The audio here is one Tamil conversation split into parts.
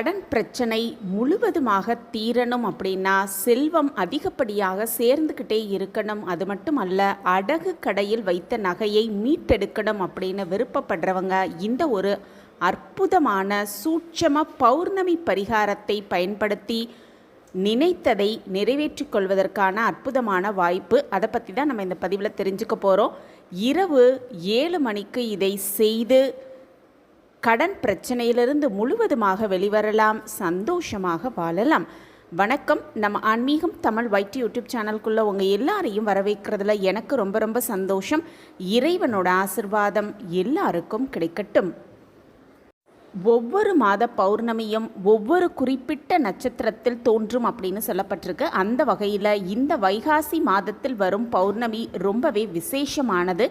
கடன் பிரச்சனை முழுவதுமாக தீரணும் அப்படின்னா செல்வம் அதிகப்படியாக சேர்ந்துக்கிட்டே இருக்கணும். அது மட்டும் அல்ல அடகு கடையில் வைத்த நகையை மீட்டெடுக்கணும் அப்படின்னு விருப்பப்படுறவங்க இந்த ஒரு அற்புதமான சூட்சம பௌர்ணமி பரிகாரத்தை பயன்படுத்தி நினைத்ததை நிறைவேற்றிக் கொள்வதற்கான அற்புதமான வாய்ப்பு. அதை பற்றி தான் நம்ம இந்த பதிவில் தெரிஞ்சுக்க போகிறோம் இரவு ஏழு மணிக்கு இதை செய்து கடன் பிரச்சனையிலிருந்து முழுவதுமாக வெளிவரலாம் சந்தோஷமாக வாழலாம். வணக்கம். நம்ம ஆன்மீகம் தமிழ் வைட் யூடியூப் சேனல்குள்ளே உங்கள் எல்லாரையும் வரவேற்கிறதுல எனக்கு ரொம்ப ரொம்ப சந்தோஷம். இறைவனோட ஆசிர்வாதம் எல்லாருக்கும் கிடைக்கட்டும். ஒவ்வொரு மாத பௌர்ணமியும் ஒவ்வொரு குறிப்பிட்ட நட்சத்திரத்தில் தோன்றும் அப்படின்னு சொல்லப்பட்டிருக்கு. அந்த வகையில் இந்த வைகாசி மாதத்தில் வரும் பௌர்ணமி ரொம்பவே விசேஷமானது.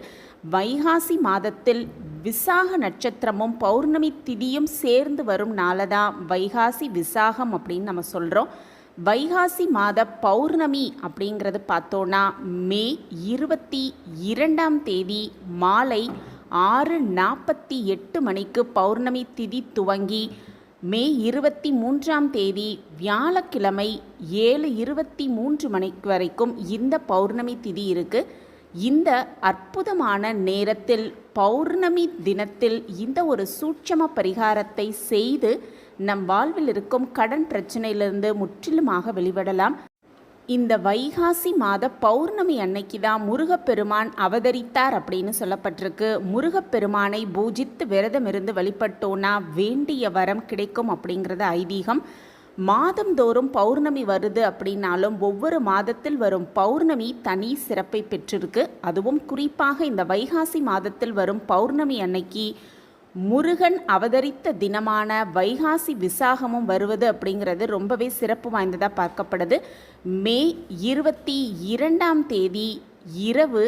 வைகாசி மாதத்தில் விசாக நட்சத்திரமும் பௌர்ணமி திதியும் சேர்ந்து வரும் நாளதான் வைகாசி விசாகம் அப்படின்னு நம்ம சொல்கிறோம் வைகாசி மாத பௌர்ணமி அப்படிங்கிறது பார்த்தோன்னா மே இருபத்தி இரண்டாம் தேதி மாலை ஆறு நாற்பத்தி எட்டு மணிக்கு பௌர்ணமி திதி துவங்கி மே இருபத்தி மூன்றாம் தேதி வியாழக்கிழமை ஏழு இருபத்தி மூன்று மணிக்கு வரைக்கும் இந்த பௌர்ணமி திதி இருக்குது இந்த அற்புதமான நேரத்தில் பௌர்ணமி தினத்தில் இந்த ஒரு சூட்சம பரிகாரத்தை செய்து நம் வாழ்வில் இருக்கும் கடன் பிரச்சனையிலிருந்து முற்றிலுமாக வெளிவிடலாம். இந்த வைகாசி மாத பௌர்ணமி அன்னைக்கு தான் முருகப்பெருமான் அவதரித்தார் அப்படின்னு சொல்லப்பட்டிருக்கு. முருகப்பெருமானை பூஜித்து விரதம் இருந்து வழிபட்டோன்னா வேண்டிய வரம் கிடைக்கும் அப்படிங்கிறது ஐதீகம். மாதந்தோறும் பௌர்ணமி வருது அப்படின்னாலும் ஒவ்வொரு மாதத்தில் வரும் பௌர்ணமி தனி சிறப்பை பெற்றிருக்கு. அதுவும் குறிப்பாக இந்த வைகாசி மாதத்தில் வரும் பௌர்ணமி அன்னைக்கு முருகன் அவதரித்த தினமான வைகாசி விசாகமும் வருவது அப்படிங்கிறது ரொம்பவே சிறப்பு வாய்ந்ததாக பார்க்கப்படுது. மே இருபத்தி இரண்டாம் தேதி இரவு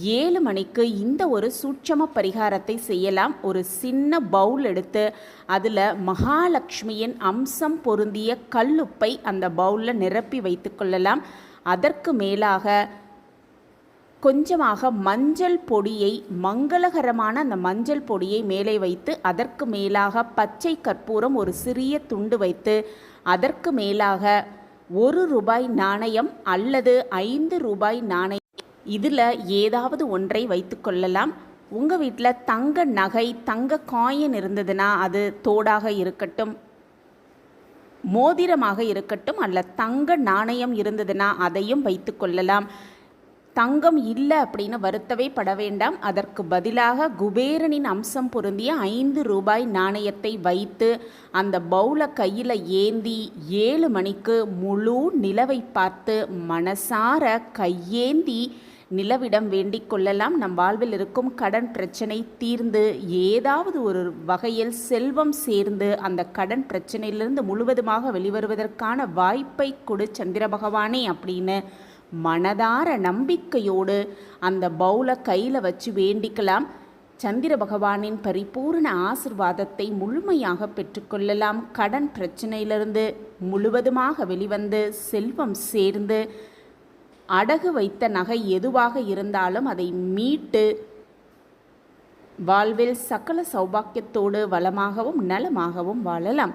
ஏழு மணிக்கு இந்த ஒரு சூட்சம பரிகாரத்தை செய்யலாம். ஒரு சின்ன பவுல் எடுத்து அதில் மகாலட்சுமியின் அம்சம் பொருந்திய கல்லுப்பை அந்த பவுலில் நிரப்பி வைத்துக்கொள்ளலாம் அதற்கு மேலாக கொஞ்சமாக மஞ்சள் பொடியை மங்களகரமான அந்த மஞ்சள் பொடியை மேலே வைத்து அதற்கு மேலாக பச்சை கற்பூரம் ஒரு சிறிய துண்டு வைத்து அதற்கு மேலாக ஒரு ரூபாய் நாணயம் அல்லது ஐந்து ரூபாய் நாணயம். இதில் ஏதாவது ஒன்றை வைத்து கொள்ளலாம். உங்கள் வீட்டில் தங்க நகை தங்க காயின் இருந்ததுன்னா அது தோடாக இருக்கட்டும் மோதிரமாக இருக்கட்டும் அல்ல தங்க நாணயம் இருந்ததுன்னா அதையும் வைத்து கொள்ளலாம். தங்கம் இல்லை அப்படின்னு வருத்தவே பட வேண்டாம். அதற்கு பதிலாக குபேரனின் அம்சம் பொருந்திய ஐந்து ரூபாய் நாணயத்தை வைத்து அந்த பவுலை கையில் ஏந்தி ஏழு மணிக்கு முழு நிலவை பார்த்து மனசார கையேந்தி நிலவிடம் வேண்டிக் கொள்ளலாம். நம் வாழ்வில் இருக்கும் கடன் பிரச்சனை தீர்ந்து ஏதாவது ஒரு வகையில் செல்வம் சேர்ந்து அந்த கடன் பிரச்சனையிலிருந்து முழுவதுமாக வெளிவருவதற்கான வாய்ப்பை கொடு சந்திர பகவானே அப்படின்னு மனதார நம்பிக்கையோடு அந்த பவுலை கையில் வச்சு வேண்டிக்கலாம். சந்திர பகவானின் பரிபூர்ண ஆசிர்வாதத்தை முழுமையாக பெற்றுக்கொள்ளலாம் கடன் பிரச்சனையிலிருந்து முழுவதுமாக வெளிவந்து செல்வம் சேர்ந்து அடகு வைத்த நகை எதுவாக இருந்தாலும் அதை மீட்டு வாழ்வில் சகல சௌபாக்கியத்தோடு வளமாகவும் நலமாகவும் வாழலாம்.